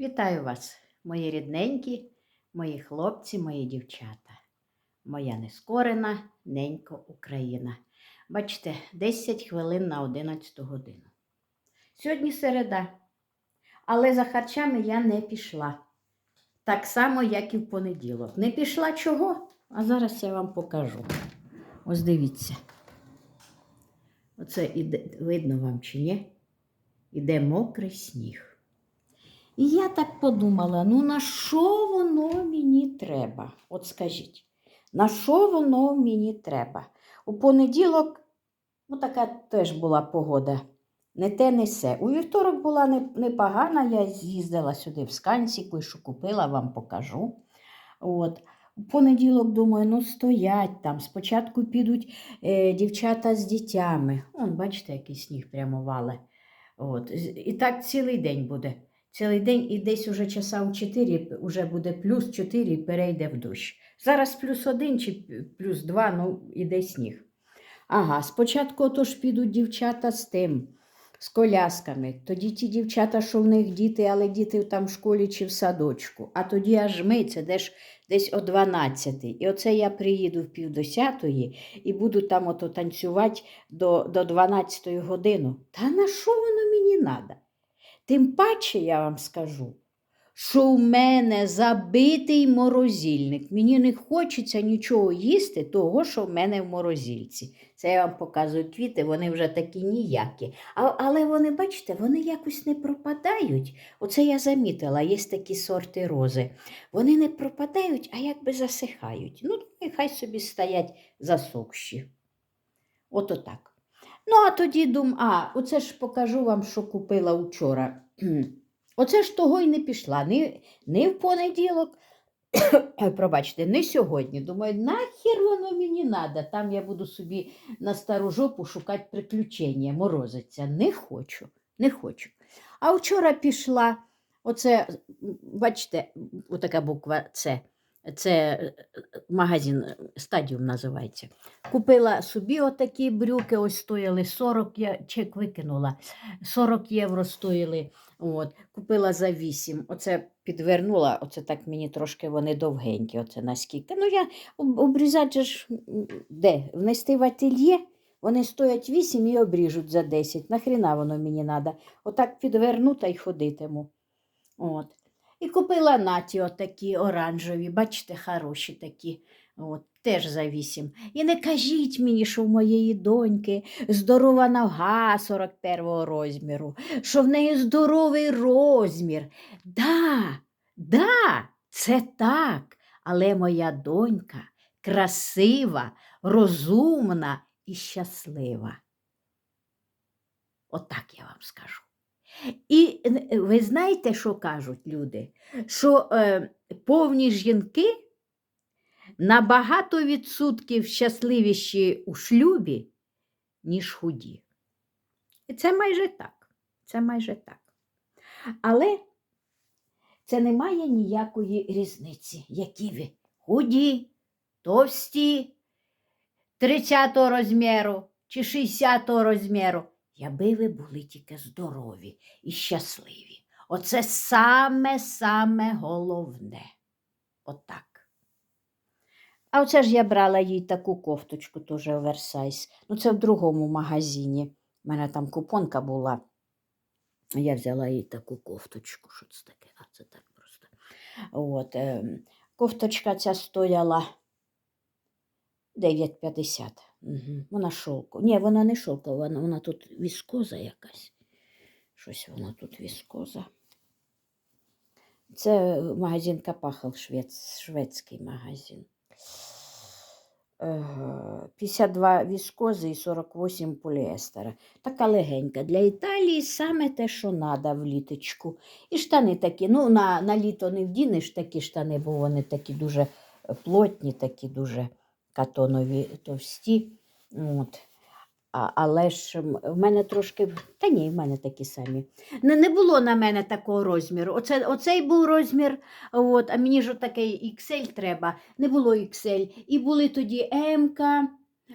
Вітаю вас, мої рідненькі, мої хлопці, мої дівчата. Моя нескорена ненько Україна. Бачите, 10 хвилин на 11 годину. Сьогодні середа, але за харчами я не пішла. Так само, як і в понеділок. Не пішла чого? А зараз я вам покажу. Ось дивіться. Оце іде, видно вам чи ні? Іде мокрий сніг. І я так подумала: ну на що воно мені треба? От скажіть, на що воно мені треба? У понеділок, ну така теж була погода. Не те, не се. У вівторок була непогана, я з'їздила сюди в Скансіку і що купила, вам покажу. От. У понеділок, думаю, ну стоять там. Спочатку підуть е, дівчата з дітями. Он, бачите, який сніг прямо вале. От. І так цілий день буде. Цілий день і десь уже часа у 4 вже буде плюс 4 і перейде в дощ. Зараз плюс 1 чи плюс 2, ну іде сніг. Ага, спочатку отож підуть дівчата з тим, з колясками. Тоді ті дівчата, що в них діти, але діти там в школі чи в садочку. А тоді аж ми, це десь, десь о 12. І оце я приїду в пів десятої і буду там ото танцювати до, до 12 години. Та на що воно мені треба? Тим паче я вам скажу, що у мене забитий морозильник. Мені не хочеться нічого їсти, того, що в мене в морозильці. Це я вам показую квіти, вони вже такі ніякі. А, але вони, бачите, вони якось не пропадають. Оце я замітила, є такі сорти рози. Вони не пропадають, а якби засихають. Ну, нехай собі стоять засохші. Ото так. Ну, а тоді дум, а, оце ж покажу вам, що купила вчора. Оце ж того й не пішла. Ні, ні в понеділок, пробачте, не сьогодні. Думаю, нахер воно мені треба. Там я буду собі на стару жопу шукати приключення, морозиться. Не хочу, не хочу. А вчора пішла, оце, бачите, отака буква С. Це е, е, магазин е, стадіум називається. Купила собі отакі брюки, ось стояли 40, я чек викинула. 40 євро стоїли. От. Купила за 8. Оце підвернула, оце так мені трошки вони довгенькі, оце наскільки. Ну, я обрізати ж де? Внести в ательє, вони стоять 8 і обріжуть за 10. Нахріна воно мені треба? Отак підверну та й ходитиму. От. І купила наті отакі оранжеві, бачите, хороші такі. От, теж за вісім. І не кажіть мені, що в моєї доньки здорова нога 41-го розміру, що в неї здоровий розмір. Да, да, це так. Але моя донька красива, розумна і щаслива. Отак я вам скажу. І ви знаєте, що кажуть люди? Що е, повні жінки набагато відсотків щасливіші у шлюбі, ніж худі. І це майже так. Це майже так. Але це не має ніякої різниці, які ви худі, товсті, 30 розміру чи 60 розміру. Яби ви були тільки здорові і щасливі. Оце саме-саме головне. Отак. А оце ж я брала їй таку кофточку, теж оверсайз. Ну, це в другому магазині. У мене там купонка була. Я взяла їй таку кофточку. Що це таке? А це так просто. От, е, кофточка ця стояла 9,50. Угу. Вона шовкова. Ні, вона не шовкова, вона, вона тут віскоза якась. Щось вона тут віскоза. Це магазин Капахал, швець, шведський магазин. Е, 52 віскози і 48 поліестера. Така легенька. Для Італії саме те, що треба в літочку. І штани такі. Ну, на, на літо не вдінеш такі штани, бо вони такі дуже е, плотні, такі дуже катонові товсті. От. А, але ж в мене трошки. Та ні, в мене такі самі. Не, не було на мене такого розміру. Оце, оцей був розмір, от, а мені ж такий XL треба. Не було XL. І були тоді М,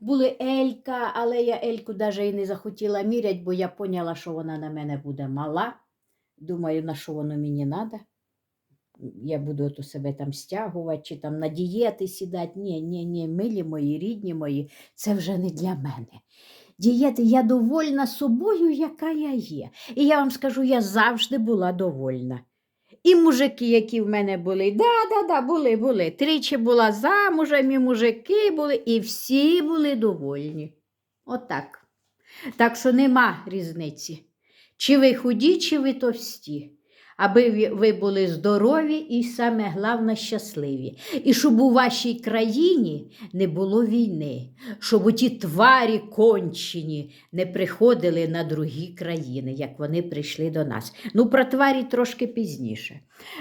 були L, але я L-ку навіть і не захотіла міряти, бо я поняла, що вона на мене буде мала. Думаю, на що воно мені треба. Я буду ото себе там стягувати чи там на дієти сідати. Ні, ні, ні, милі мої, рідні мої, це вже не для мене. Дієти я довольна собою, яка я є. І я вам скажу, я завжди була довольна. І мужики, які в мене були, да, да, да, були, були. Тричі була замужем, і мужики були, і всі були довольні. Отак. Так що нема різниці. Чи ви худі, чи ви товсті. Аби ви- були здорові і саме головне щасливі. І щоб у вашій країні не було війни, щоб оті тварі кончені не приходили на другі країни, як вони прийшли до нас. Ну, про тварі трошки пізніше.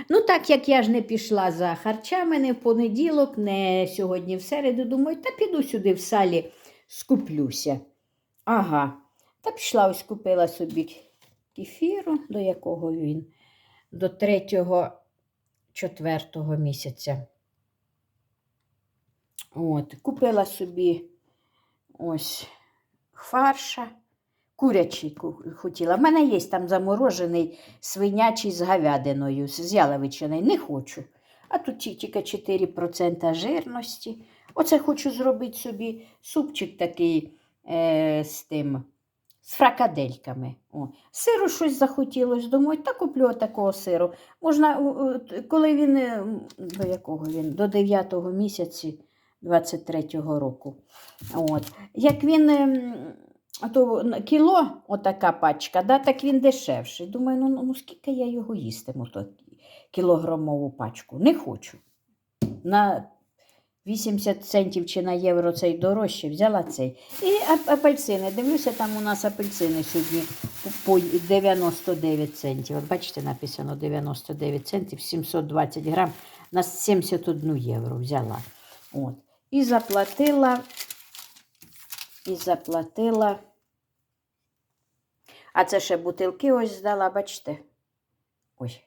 Ну, так як я ж не пішла за харчами не в понеділок, не сьогодні в середу, думаю, та піду сюди в салі скуплюся. Ага. Та пішла ось купила собі кефіру, до якого він? До третього, четвертого місяця. От, купила собі ось фарша. Курячий хотіла. В мене є там заморожений свинячий з говядиною, з яловичиною. Не хочу. А тут тільки 4% жирності. Оце хочу зробити собі супчик такий е, з тим, з фракадельками. О. Сиру щось захотілось, думаю, та куплю такого сиру. Можна, у, т- коли він, е, до якого він? До 9 місяці 23-го року. От. Як він то кіло, отака пачка, да, так він дешевший. Думаю, ну, ну, ну скільки я його їстиму, то кілограмову пачку. Не хочу. На 80 центів чи на євро цей дорожче, взяла цей. І апельсини. Дивлюся, там у нас апельсини сьогодні по 99 центів. От бачите, написано 99 центів, 720 грам на 71 євро взяла. От. І заплатила, і заплатила. А це ще бутилки ось здала, бачите? Ой.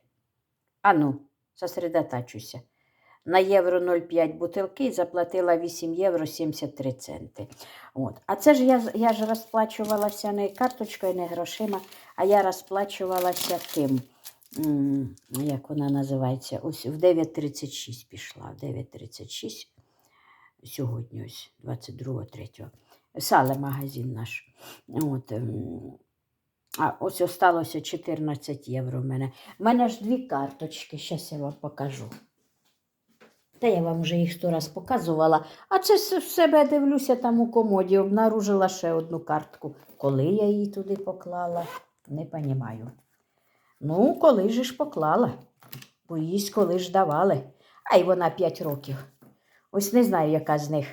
Ану, сосредотачуся. На євро 0,5 бутилки і заплатила 8 євро 73 центи. От. А це ж я, я ж розплачувалася не карточкою, не грошима, а я розплачувалася тим. Як вона називається? Ось в 9.36 пішла. В 9.36 сьогодні, ось 22.3. Сале магазин наш. От, ем, а ось осталося 14 євро в мене. У мене ж дві карточки, зараз я вам покажу. Та я вам вже їх сто раз показувала. А це в себе дивлюся там у комоді, обнаружила ще одну картку. Коли я її туди поклала, не розумію. Ну, коли же ж поклала, бо їсть коли ж давали. А й вона 5 років. Ось не знаю, яка з них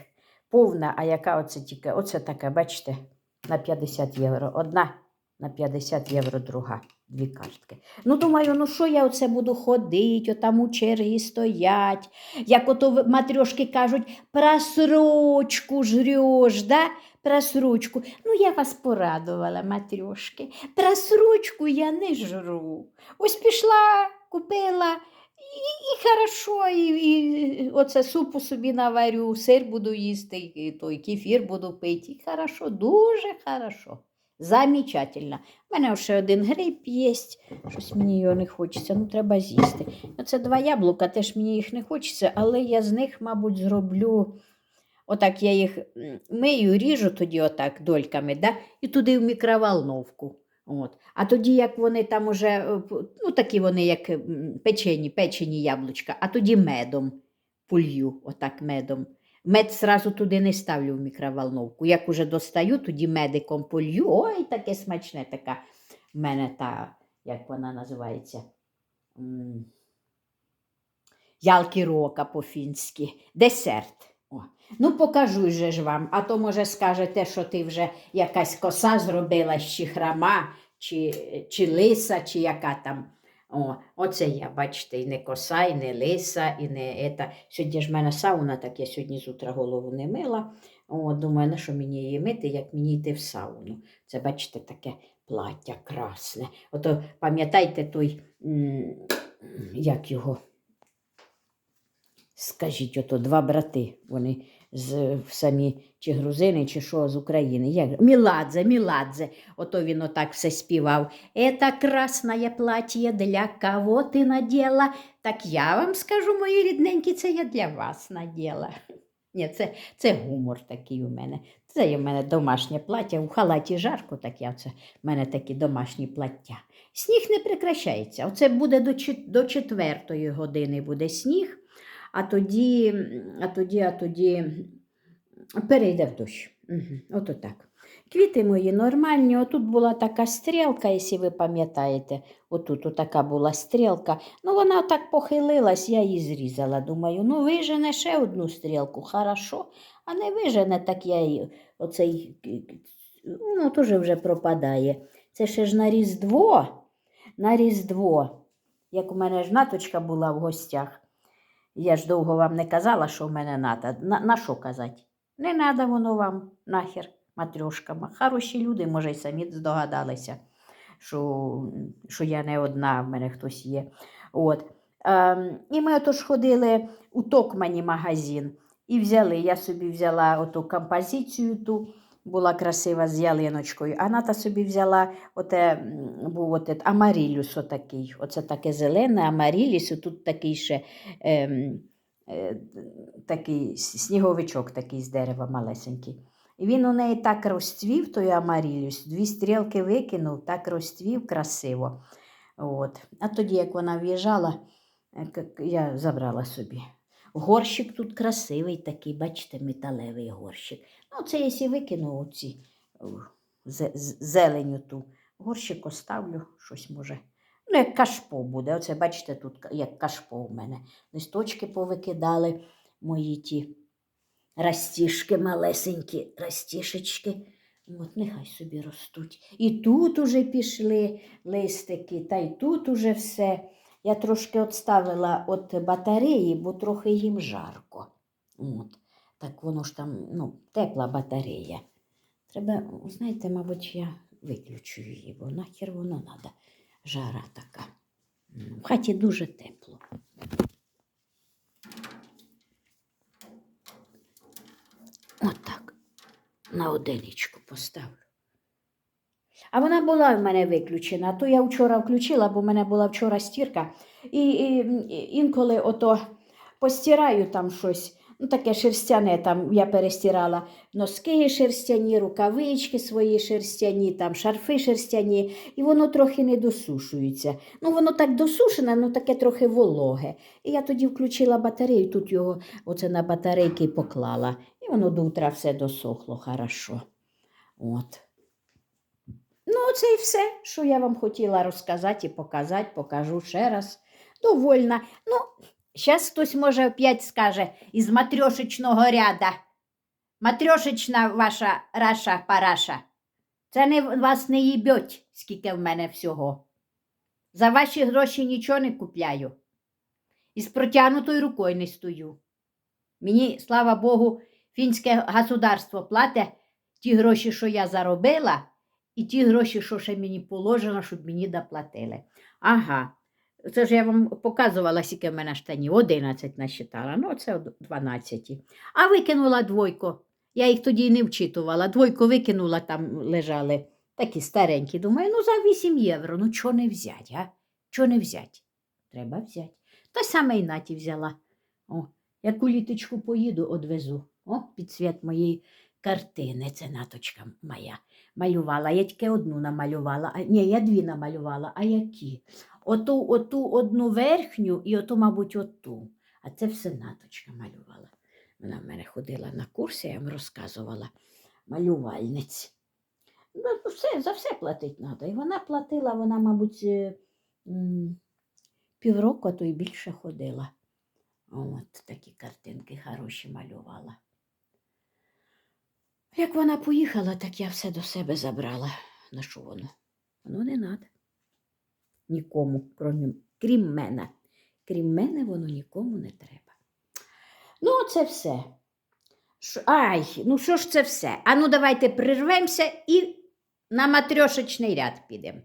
повна, а яка оце тільки. Оце така, бачите, на 50 євро. Одна на 50 євро друга. Дві картки. Ну, думаю, ну що я оце буду ходити, отам у чергі стоять. Як ото матрьошки кажуть, просрочку жреш, да? Просрочку. Ну, я вас порадувала, матрьошки. Просрочку я не жру. Ось пішла, купила. І, і хорошо, і, і оце супу собі наварю, сир буду їсти, і той кефір буду пити. І хорошо, дуже хорошо. Замечательно. У мене ще один гриб є, щось мені його не хочеться, ну треба з'їсти. Оце два яблука, теж мені їх не хочеться, але я з них, мабуть, зроблю. Отак я їх мию, ріжу тоді отак дольками, да? і туди в мікроволновку. От. А тоді, як вони там уже, е, ну такі вони, як печені, печені яблучка, а тоді медом полью, отак медом. Мед зразу туди не ставлю в мікроволновку. Як уже достаю, тоді медиком полью. Ой, таке смачне така. В мене та, як вона називається? М, Ялки рока по-фінськи. Десерт. О. Ну, покажу же ж вам, а то, може, скажете, що ти вже якась коса зробила, чи храма, чи, чи лиса, чи яка там. О, оце я, бачите, і не коса, і не лиса, і не ета. Сьогодні ж в мене сауна, так я сьогодні з утра голову не мила. О, думаю, на що мені її мити, як мені йти в сауну. Це, бачите, таке плаття красне. Ото пам'ятаєте той, як його? Скажіть, ото два брати, вони з самі чи грузини, чи що з України. Як? Міладзе, Міладзе. Ото він отак все співав. Это красное платье для кого ти наділа? Так я вам скажу, мої рідненькі, це я для вас наділа. Ні, це, це гумор такий у мене. Це в мене домашнє плаття. У халаті жарко, так я це в мене такі домашні плаття. Сніг не прекращається. Оце буде до, до четвертої години буде сніг, а тоді, а тоді, а тоді перейде в дощ. Угу. Ото так. Квіти мої нормальні. Отут була така стрілка, якщо ви пам'ятаєте. Отут така була стрілка. Ну, вона так похилилась, я її зрізала. Думаю, ну вижене ще одну стрілку, хорошо. А не вижене, так я її оцей, ну, теж вже пропадає. Це ще ж на Різдво. На Різдво. Як у мене ж наточка була в гостях. Я ж довго вам не казала, що в мене ната. На, на що казати? Не треба воно вам нахер, матрьошкам. Хороші люди, може, й самі здогадалися, що, що я не одна, в мене хтось є. От. Ем, і ми отож ходили у Токмані магазин і взяли. Я собі взяла оту композицію ту, була красива з ялиночкою. А Ната собі взяла оте, був оте, амарілюс отакий. Оце таке зелене, амаріліс, тут такий ще. Е, такий сніговичок такий з дерева малесенький. І він у неї так розцвів, той амарілюс, дві стрілки викинув, так розцвів красиво. От. А тоді, як вона в'їжджала, е, я забрала собі. Горщик тут красивий, такий, бачите, металевий горщик. Ну, це якщо викину оці зеленю ту. Горщик оставлю, щось може. Ну, як кашпо буде. Оце, бачите, тут як кашпо у мене листочки повикидали мої ті растішки малесенькі, растішечки. От нехай собі ростуть. І тут уже пішли листики, та й тут уже все. Я трошки відставила від батареї, бо трохи їм жарко. От. Так воно ж там ну, тепла батарея. Треба, знаєте, мабуть, я виключу її, бо нахер воно треба. Жара така. В хаті дуже тепло. Отак. На одиничку поставлю. А вона була в мене виключена. То я вчора включила, бо в мене була вчора стірка. І, і, і інколи ото постираю там щось. Ну, таке шерстяне, там я перестирала носки шерстяні, рукавички свої шерстяні, там шарфи шерстяні, і воно трохи не досушується. Ну, воно так досушене, ну таке трохи вологе. І я тоді включила батарею, тут його оце на батарейки поклала. І воно до утра все досохло хорошо. От. Ну, це і все, що я вам хотіла розказати і показати, покажу ще раз. Довольна. Ну, зараз хтось може опять скаже із матрьошечного ряда. Матрьошечна ваша раша параша. Це не, вас не їбьоть, скільки в мене всього. За ваші гроші нічого не купляю. І з протягнутою рукою не стою. Мені, слава Богу, фінське государство платить ті гроші, що я заробила, і ті гроші, що ще мені положено, щоб мені доплатили. Ага. Це ж я вам показувала, скільки в мене штанів. 11 насчитала, ну це 12. А викинула двойку. Я їх тоді й не вчитувала. Двойку викинула, там лежали такі старенькі. Думаю, ну за 8 євро. Ну чого не взять, а? Чого не взять? Треба взяти. Та саме й наті взяла. О, яку літочку поїду, одвезу. О, під свят моєї картини. Це наточка моя. Малювала. Я тільки одну намалювала. А, ні, я дві намалювала. А які? Оту, оту одну верхню і оту, мабуть, оту. А це все наточка малювала. Вона в мене ходила на курси, я вам розказувала. Малювальниць. Ну, все, за все платити треба. І вона платила, вона, мабуть, е, півроку, а то й більше ходила. От такі картинки хороші малювала. Як вона поїхала, так я все до себе забрала. На що воно? Воно не треба. Нікому, крім, крім мене. Крім мене, воно нікому не треба. Ну, це все. Ш- Ай, ну що ж це все? А ну давайте прирвемося і на матрьошечний ряд підемо.